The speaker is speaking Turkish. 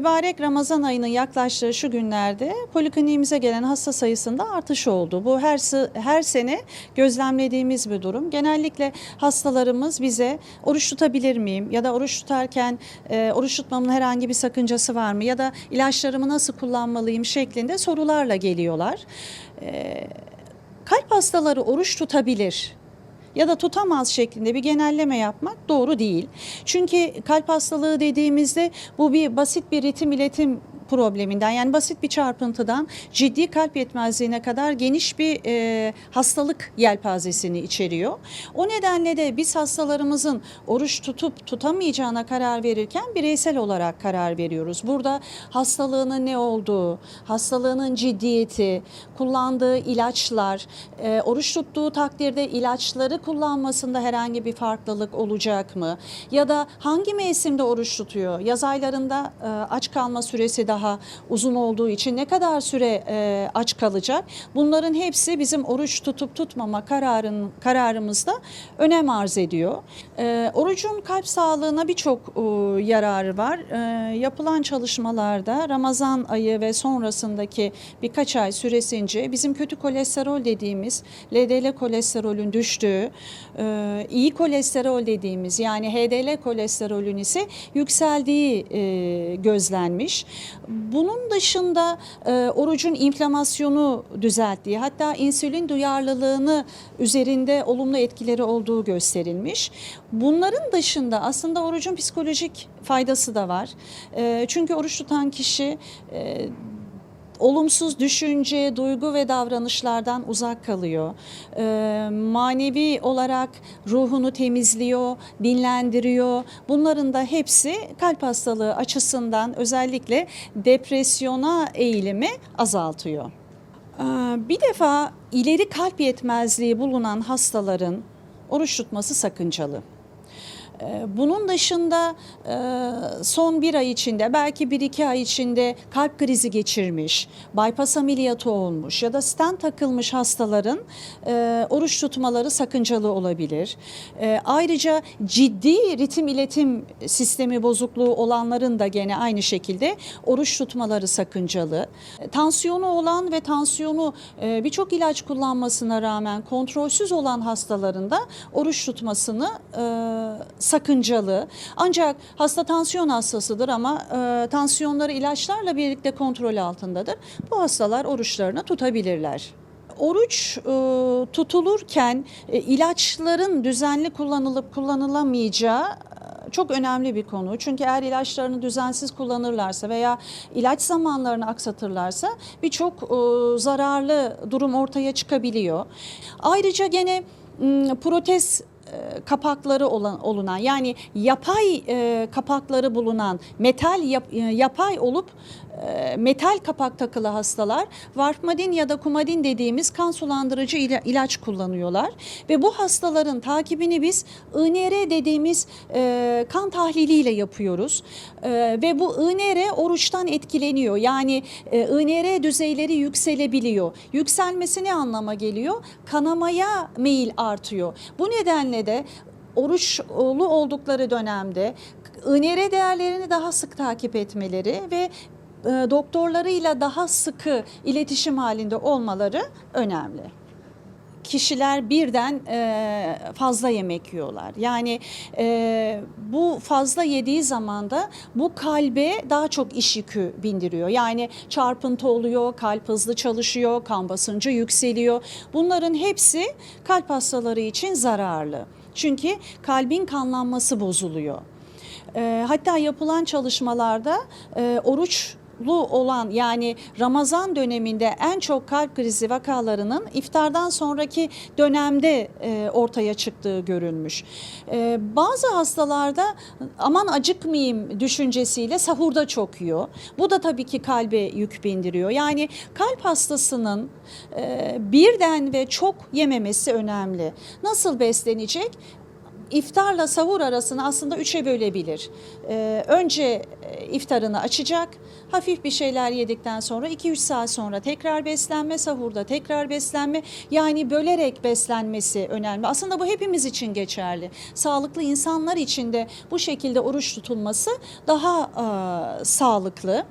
mübarek Ramazan ayının yaklaştığı şu günlerde polikliniğimize gelen hasta sayısında artış oldu. Bu her her sene gözlemlediğimiz bir durum. Genellikle hastalarımız bize oruç tutabilir miyim ya da oruç tutarken e, oruç tutmamın herhangi bir sakıncası var mı ya da ilaçlarımı nasıl kullanmalıyım şeklinde sorularla geliyorlar. E, kalp hastaları oruç tutabilir ya da tutamaz şeklinde bir genelleme yapmak doğru değil. Çünkü kalp hastalığı dediğimizde bu bir basit bir ritim iletim probleminden yani basit bir çarpıntıdan ciddi kalp yetmezliğine kadar geniş bir e, hastalık yelpazesini içeriyor. O nedenle de biz hastalarımızın oruç tutup tutamayacağına karar verirken bireysel olarak karar veriyoruz. Burada hastalığının ne olduğu, hastalığının ciddiyeti, kullandığı ilaçlar, e, oruç tuttuğu takdirde ilaçları kullanmasında herhangi bir farklılık olacak mı? Ya da hangi mevsimde oruç tutuyor? Yaz aylarında e, aç kalma süresi daha uzun olduğu için ne kadar süre e, aç kalacak? Bunların hepsi bizim oruç tutup tutmama kararın kararımızda önem arz ediyor. E, orucun kalp sağlığına birçok e, yararı var. E, yapılan çalışmalarda Ramazan ayı ve sonrasındaki birkaç ay süresince bizim kötü kolesterol dediğimiz LDL kolesterolün düştüğü, e, iyi kolesterol dediğimiz yani HDL kolesterolün ise yükseldiği e, gözlenmiş. Bunun dışında e, orucun inflamasyonu düzelttiği hatta insülin duyarlılığını üzerinde olumlu etkileri olduğu gösterilmiş. Bunların dışında aslında orucun psikolojik faydası da var. E, çünkü oruç tutan kişi e, olumsuz düşünce, duygu ve davranışlardan uzak kalıyor. Ee, manevi olarak ruhunu temizliyor, dinlendiriyor. Bunların da hepsi kalp hastalığı açısından özellikle depresyona eğilimi azaltıyor. Ee, bir defa ileri kalp yetmezliği bulunan hastaların oruç tutması sakıncalı. Ee, Bunun dışında e, son bir ay içinde belki bir iki ay içinde kalp krizi geçirmiş, bypass ameliyatı olmuş ya da stent takılmış hastaların e, oruç tutmaları sakıncalı olabilir. E, Ayrıca ciddi ritim iletim sistemi bozukluğu olanların da gene aynı şekilde oruç tutmaları sakıncalı. Tansiyonu olan ve tansiyonu birçok ilaç kullanmasına rağmen kontrolsüz olan hastaların da oruç tutmasını e, sakıncalı. Ancak hasta tansiyon hastasıdır ama e, tansiyonları ilaçlarla birlikte kontrol altındadır. Bu hastalar oruçlarını tutabilirler. Oruç e, tutulurken e, ilaçların düzenli kullanılıp kullanılamayacağı e, çok önemli bir konu. Çünkü eğer ilaçlarını düzensiz kullanırlarsa veya ilaç zamanlarını aksatırlarsa birçok e, zararlı durum ortaya çıkabiliyor. Ayrıca gene protez kapakları olan olunan yani yapay e, kapakları bulunan metal yap- e, yapay olup e, metal kapak takılı hastalar varfarin ya da kumadin dediğimiz kan sulandırıcı ila- ilaç kullanıyorlar. Ve bu hastaların takibini biz INR dediğimiz e, kan tahliliyle yapıyoruz. E, ve bu INR oruçtan etkileniyor. Yani e, INR düzeyleri yükselebiliyor. Yükselmesi ne anlama geliyor? Kanamaya meyil artıyor. Bu nedenle de oruçlu oldukları dönemde INR değerlerini daha sık takip etmeleri ve e, doktorlarıyla daha sıkı iletişim halinde olmaları önemli kişiler birden e, fazla yemek yiyorlar. Yani e, bu fazla yediği zaman da bu kalbe daha çok iş yükü bindiriyor. Yani çarpıntı oluyor, kalp hızlı çalışıyor, kan basıncı yükseliyor. Bunların hepsi kalp hastaları için zararlı. Çünkü kalbin kanlanması bozuluyor. E, hatta yapılan çalışmalarda e, oruç olan yani Ramazan döneminde en çok kalp krizi vakalarının iftardan sonraki dönemde e, ortaya çıktığı görülmüş. E, bazı hastalarda aman acıkmayayım düşüncesiyle sahurda çok yiyor. Bu da tabii ki kalbe yük bindiriyor. Yani kalp hastasının e, birden ve çok yememesi önemli. Nasıl beslenecek? iftarla sahur arasını aslında üçe bölebilir. Ee, önce iftarını açacak, hafif bir şeyler yedikten sonra 2-3 saat sonra tekrar beslenme, sahurda tekrar beslenme. Yani bölerek beslenmesi önemli. Aslında bu hepimiz için geçerli. Sağlıklı insanlar için de bu şekilde oruç tutulması daha e, sağlıklı.